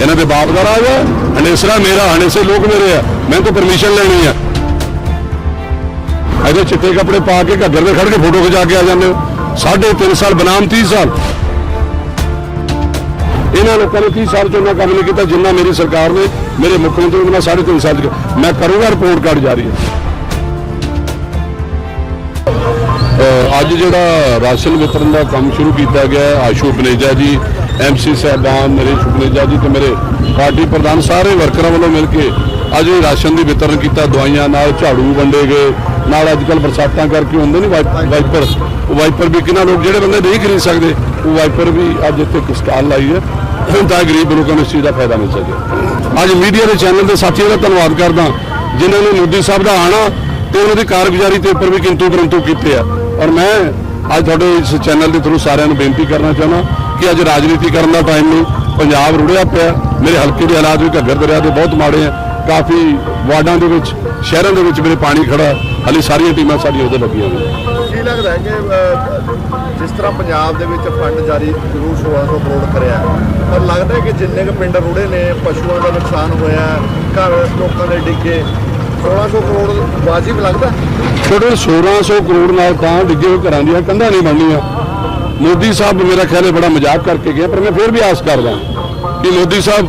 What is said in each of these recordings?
ਇਹਨਾਂ ਦੇ ਬਾਪ ਦਾ ਰਾਜ ਹੈ, ਹਨੇਸਰਾ ਮੇਰਾ ਹਨੇਸੇ ਲੋਕ ਮੇਰੇ ਆ। ਮੈਂ ਤਾਂ ਪਰਮਿਸ਼ਨ ਲੈਣੀ ਆ। ਇਹਦੇ ਚਿੱਟੇ ਕੱਪੜੇ ਪਾ ਕੇ ਘੱਗਰ ਦੇ ਖੜ ਕੇ ਫੋਟੋ ਖਿਚਾ ਕੇ ਆ ਜਾਂਦੇ ਹੋ। ਸਾਢੇ ਤਿੰਨ ਸਾਲ ਬਨਾਮ 30 ਸਾਲ। ਇਹਨਾਂ ਲੋਕਾਂ ਨੇ 30 ਸਾਲ ਚ ਉਹਨਾਂ ਕੰਮ ਨਹੀਂ ਕੀਤਾ ਜਿੰਨਾ ਮੇਰੀ ਸਰਕਾਰ ਨੇ, ਮੇਰੇ ਮੁੱਖ ਮੰਤਰੀ ਨੇ ਸਾਢੇ ਤਿੰਨ ਸਾਲ ਚ ਮੈਂ ਕਰੂੰਗਾ ਰਿਪੋਰਟ ਕਾਰਡ ਜਾਰੀ। ਹੈ ਅੱਜ ਜਿਹੜਾ ਰਾਸ਼ਨ ਵਿਤਰਨ ਦਾ ਕੰਮ ਸ਼ੁਰੂ ਕੀਤਾ ਗਿਆ ਆਸ਼ੂ ਬਨੇਜਾ ਜੀ ਐਮਸੀ ਸਾਹਿਬਾਨ, ਮੇਰੇ ਪਨੇਜਾ ਜੀ। ਤੇ ਮੇਰੇ ਪਾਰਟੀ ਪ੍ਰਧਾਨ ਸਾਰੇ ਵਰਕਰਾਂ ਵੱਲੋਂ ਮਿਲ ਕੇ ਅੱਜ ਇਹ ਰਾਸ਼ਨ ਦੀ ਵਿਤਰਨ ਕੀਤਾ, ਦਵਾਈਆਂ ਨਾਲ ਝਾੜੂ ਵੰਡੇ ਗਏ। ਨਾਲ ਅੱਜ ਕੱਲ ਬਰਸਾਤਾਂ ਕਰਕੇ ਹੁੰਦੇ ਨਹੀਂ ਵਾਈਪਰ। ਉਹ ਵਾਈਪਰ ਵੀ ਕਿੰਨਾ ਲੋਕ, ਜਿਹੜੇ ਬੰਦੇ ਨਹੀਂ ਖਰੀਦ ਸਕਦੇ, ਉਹ ਵਾਈਪਰ ਵੀ ਅੱਜ ਇੱਥੇ ਇੱਕ ਸਟਾਲ ਲਾਈ ਹੈ ਤਾਂ ਗਰੀਬ ਲੋਕਾਂ ਨੂੰ ਇਸ ਚੀਜ਼ ਦਾ ਫਾਇਦਾ ਮਿਲ ਸਕੇ। ਅੱਜ ਮੀਡੀਆ ਦੇ ਚੈਨਲ ਦੇ ਸਾਥੀਆਂ ਦਾ ਧੰਨਵਾਦ ਕਰਦਾ, ਜਿਨ੍ਹਾਂ ਨੇ ਮੋਦੀ ਸਾਹਿਬ ਦਾ ਆਣਾ ਤੇ ਉਹਨਾਂ ਦੀ ਕਾਰਗੁਜ਼ਾਰੀ ਤੇ ਉੱਪਰ ਵੀ ਕਿੰਤੂ ਪਰੰਤੂ ਕੀਤੇ ਆ। ਔਰ ਮੈਂ ਅੱਜ ਤੁਹਾਡੇ ਇਸ ਚੈਨਲ ਦੇ ਥਰੂ ਸਾਰਿਆਂ ਨੂੰ ਬੇਨਤੀ ਕਰਨਾ ਚਾਹੁੰਦਾ ਕਿ ਅੱਜ ਰਾਜਨੀਤੀ ਕਰਨ ਦਾ ਟਾਈਮ ਨਹੀਂ ਪੰਜਾਬ ਰੁੜਿਆ ਪਿਆ ਮੇਰੇ ਹਲਕੇ ਦੇ ਹਾਲਾਤ ਵੀ ਘੱਗਰ ਦਰਿਆ ਦੇ ਬਹੁਤ ਮਾੜੇ ਆ ਕਾਫੀ ਵਾਰਡਾਂ ਦੇ ਵਿੱਚ ਸ਼ਹਿਰਾਂ ਦੇ ਵਿੱਚ ਮੇਰੇ ਪਾਣੀ ਖੜਾ ਹਾਲੇ ਸਾਰੀਆਂ ਟੀਮਾਂ ਸਾਡੀਆਂ ਉਹਦੇ ਲੱਗੀਆਂ ਨੇ ਕੀ ਲੱਗਦਾ ਹੈ ਕਿ ਜਿਸ ਤਰ੍ਹਾਂ ਪੰਜਾਬ ਦੇ ਵਿੱਚ ਫੰਡ ਜਾਰੀ ਜ਼ਰੂਰ 1600 ਕਰੋੜ ਕਰਿਆ ਪਰ ਲੱਗਦਾ ਹੈ ਕਿ ਜਿੰਨੇ ਕੁ ਪਿੰਡ ਰੁੜੇ ਨੇ ਪਸ਼ੂਆਂ ਦਾ ਨੁਕਸਾਨ ਹੋਇਆ ਘਰ ਲੋਕਾਂ ਦੇ ਡਿੱਗੇ 1600 ਕਰੋੜ ਵਾਜਿਬ ਲੱਗਦਾ ਛੋਟੇ 1600 ਕਰੋੜ ਨਾਲ ਤਾਂ ਡਿੱਗੇ ਹੋਏ ਘਰਾਂ ਦੀਆਂ ਕੰਧਾਂ ਨਹੀਂ ਬਣਨੀਆਂ। ਮੋਦੀ ਸਾਹਿਬ ਮੇਰਾ ਖਿਆਲ ਹੈ ਬੜਾ ਮਜ਼ਾਕ ਕਰਕੇ ਗਿਆ, ਪਰ ਮੈਂ ਫਿਰ ਵੀ ਆਸ ਕਰਦਾ ਕਿ ਮੋਦੀ ਸਾਹਿਬ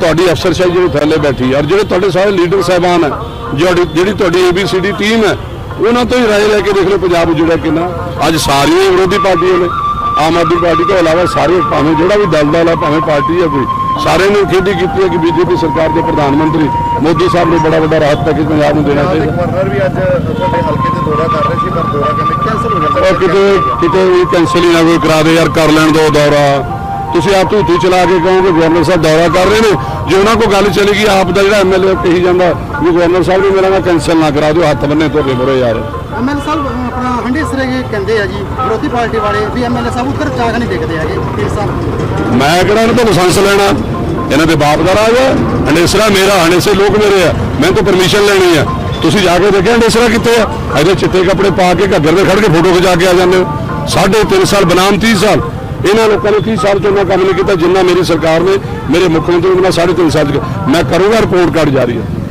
ਤੁਹਾਡੀ ਅਫਸਰਸ਼ਾਹੀ ਜਿਹੜੀ ਥੱਲੇ ਬੈਠੀ ਹੈ ਔਰ ਜਿਹੜੇ ਤੁਹਾਡੇ ਸਾਰੇ ਲੀਡਰ ਸਾਹਿਬਾਨ ਹੈ, ਜਿਹੜੀ ਜਿਹੜੀ ਤੁਹਾਡੀ ਏਬੀਸੀਡੀ ਟੀਮ ਹੈ, ਉਹਨਾਂ ਤੋਂ ਹੀ ਰਾਏ ਲੈ ਕੇ ਦੇਖ ਲਓ ਪੰਜਾਬ ਜੁੜਿਆ ਕਿੰਨਾ। ਅੱਜ ਸਾਰੀਆਂ ਵਿਰੋਧੀ ਪਾਰਟੀਆਂ ਨੇ, ਆਮ ਆਦਮੀ ਪਾਰਟੀ ਤੋਂ ਇਲਾਵਾ ਸਾਰੇ ਭਾਵੇਂ ਜਿਹੜਾ ਵੀ ਦਲ ਦਲ ਹੈ, ਭਾਵੇਂ ਪਾਰਟੀ ਹੈ ਕੋਈ, ਸਾਰਿਆਂ ਨੇ ਖੇਡੀ ਕੀਤੀ ਹੈ ਕਿ ਬੀਜੇਪੀ ਸਰਕਾਰ ਦੇ ਪ੍ਰਧਾਨ ਮੰਤਰੀ ਮੋਦੀ ਸਾਹਿਬ ਨੇ ਬੜਾ ਵੱਡਾ ਰਾਹਤ ਪੈਕੇਜ ਪੰਜਾਬ ਨੂੰ ਦੇਣਾ ਚਾਹੀਦਾ। ਗਵਰਨਰ ਵੀ ਅੱਜ ਤੁਹਾਡੇ ਹਲਕੇ ਤੇ ਦੌਰਾ ਕਰ ਰਹੇ ਸੀ, ਪਰ ਕਿਤੇ ਕਿਤੇ ਵੀ ਕੈਂਸਲ ਹੀ ਨਾ ਕੋਈ ਕਰਾ ਦੇ ਯਾਰ ਕਰ ਲੈਣ ਦੋ ਦੌਰਾ। ਤੁਸੀਂ ਆਪ ਧੂਤੀ ਚਲਾ ਕੇ ਕਹੋਗੇ ਗਵਰਨਰ ਸਾਹਿਬ ਦੌਰਾ ਕਰ ਰਹੇ ਨੇ। ਜੇ ਉਹਨਾਂ ਕੋਲ ਗੱਲ ਚਲੇਗੀ ਆਪ ਦਾ ਜਿਹੜਾ ਐਮਐਲਏ ਕਹੀ ਜਾਂਦਾ ਵੀ ਗਵਰਨਰ ਸਾਹਿਬ ਨੇ ਮੇਰਾ ਕੈਂਸਲ ਨਾ ਕਰਾ ਦਿਓ ਹੱਥ ਬੰਨੇ ਤੁਹਾਡੇ ਮੁਰੇ ਯਾਰ। ਐਮਐਲਏ ਸਾਹਿਬ ਅਹ ਆਪਣਾ ਹੰਡੇ ਸਿਰੇ ਕਹਿੰਦੇ ਆ ਜੀ ਵਿਰੋਧੀ ਪਾਰਟੀ ਵਾਲੇ ਵੀ ਐਮਐਲਏ ਸਾਹਿਬ ਉੱਧਰ ਜਾ ਕੇ ਨਹੀਂ ਦੇਖਦੇ ਹੈਗੇ ਤਿੰਨ ਸਾਲ ਮੈਂ ਕਿਹੜਾ ਇਹਨਾਂ ਤੋਂ ਲਾਇਸੈਂਸ ਲੈਣਾ? ਇਹਨਾਂ ਦੇ ਬਾਪ ਦਾ ਰਾਜ ਹੈ ਹੰਡੇਸਰਾ ਮੇਰਾ ਹੰਡੇਸੇ ਲੋਕ ਮੇਰੇ ਆ। ਮੈਂ ਤਾਂ ਪਰਮਿਸ਼ਨ ਲੈਣੀ ਆ। ਤੁਸੀਂ ਜਾ ਕੇ ਦੇਖਿਆ ਡੇਸਰਾ ਕਿੱਥੇ ਆ? ਇਹਦੇ ਚਿੱਟੇ ਕੱਪੜੇ ਪਾ ਕੇ ਘੱਗਰ ਤੇ ਖੜ ਕੇ ਫੋਟੋ ਖਿਚਾ ਕੇ ਆ ਜਾਂਦੇ ਹੋ। ਸਾਢੇ ਤਿੰਨ ਸਾਲ, ਬਨਾਮ 30 ਸਾਲ। ਇਹਨਾਂ ਲੋਕਾਂ ਨੇ 30 ਸਾਲ ਚ ਉਹਨਾਂ ਕੰਮ ਨਹੀਂ ਕੀਤਾ ਜਿੰਨਾ ਮੇਰੀ ਸਰਕਾਰ ਨੇ, ਮੇਰੇ ਮੁੱਖ ਮੰਤਰੀ ਨੇ ਮੈਂ ਸਾਢੇ ਤਿੰਨ ਸਾਲ ਚ ਮੈਂ ਕਰੂੰਗਾ ਰਿਪੋਰਟ ਕਾਰਡ ਜਾਰੀ। ਹੈ